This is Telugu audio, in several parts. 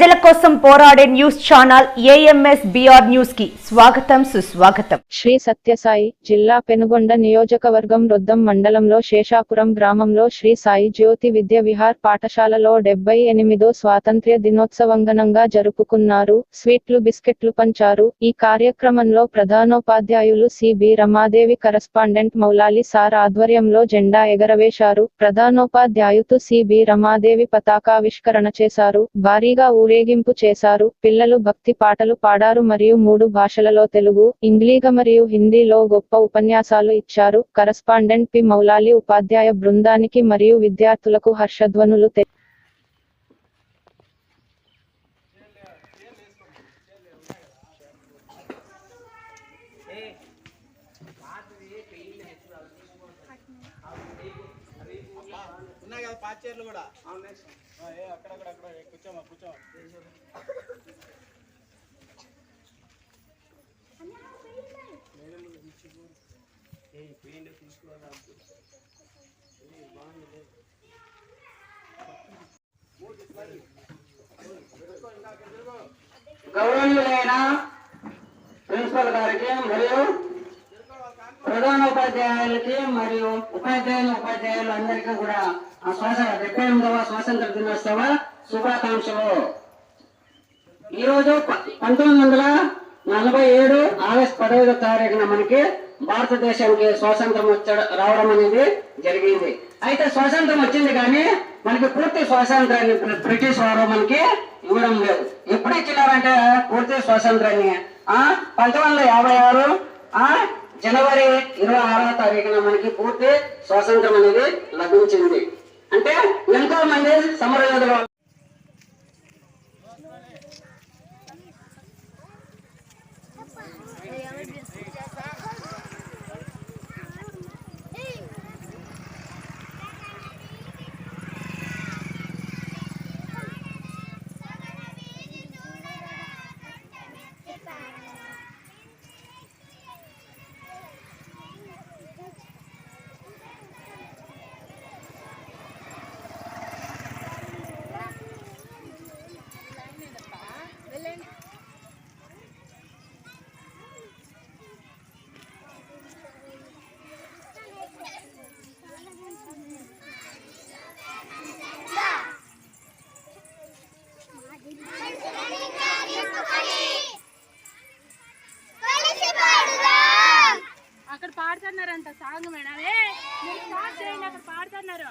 ప్రజల కోసం పోరాడే న్యూస్ ఛానల్ ఏఎంఎస్ బిఆర్ న్యూస్కి స్వాగతం సుస్వాగతం. శ్రీ సత్యసాయి జిల్లా పెనుగొండ నియోజకవర్గం రొద్దం మండలంలో శేషాపురం గ్రామంలో శ్రీ సాయి జ్యోతి విద్య విహార్ పాఠశాలలో డెబ్బై ఎనిమిదో స్వాతంత్ర్య దినోత్సవంగనంగా జరుపుకున్నారు. స్వీట్లు బిస్కెట్లు పంచారు. ఈ కార్యక్రమంలో ప్రధానోపాధ్యాయులు CB Ramadevi correspondent Moulali sir ఆధ్వర్యంలో జెండా ఎగరవేశారు. ప్రధానోపాధ్యాయుతు సిబి రమాదేవి పతాకావిష్కరణ చేశారు. భారీగా ఊరేగి ఊరేగింపు చేశారు. పిల్లలు భక్తి పాటలు పాడారు మరియు మూడు భాషలలో తెలుగు ఇంగ్లీగ మరియు హిందీలో గొప్ప ఉపన్యాసాలు ఇచ్చారు. Correspondent P. మౌలాలి ఉపాధ్యాయ బృందానికి మరియు విద్యార్థులకు హర్షధ్వనులు తె- ఉన్నాయి కదా పాత చీరలు కూడా. అక్కడక్కడ అక్కడ కూర్చోమా కూర్చోమా. గౌరవనీయులైన ప్రిన్సిపల్ గారికి మరియు ప్రధానోపాధ్యాయులకి మరియు ఉపాధ్యాయులు ఉపాధ్యాయులు అందరికీ కూడా ఆ శ్వాస డెబ్బై ఎనిమిదవ స్వాతంత్ర దినోత్సవ శుభాకాంక్షలు. ఈరోజు పంతొమ్మిది వందల నలభై ఏడు ఆగస్టు పదహైదో తారీఖున మనకి భారతదేశానికి స్వాతంత్రం వచ్చడం రావడం అనేది జరిగింది. అయితే స్వాతంత్రం వచ్చింది కానీ మనకి పూర్తి స్వాతంత్రాన్ని బ్రిటిష్ వారు మనకి ఇవ్వడం లేదు. ఎప్పుడు ఇచ్చినారంటే పూర్తి స్వాతంత్రాన్ని? ఆ పంతొమ్మిది వందల యాభై ఆరు ఆ జనవరి ఇరవై ఆరో తారీఖున మనకి పూర్తి స్వాతంత్రం అనేది లభించింది. అంటే ఎంతో మంది సమరయోధులు సాంగ్ మేడం. ఏ మీరు స్టార్ట్ చేయండి అక్కడ పాడుతున్నారు.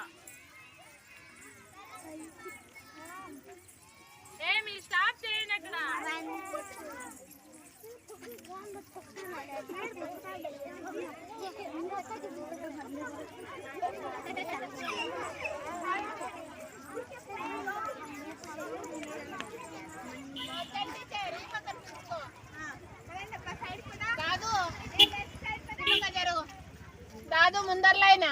ఏ మీరు స్టార్ట్ చేయండి అక్కడ. కాదు ముందర్లైనా.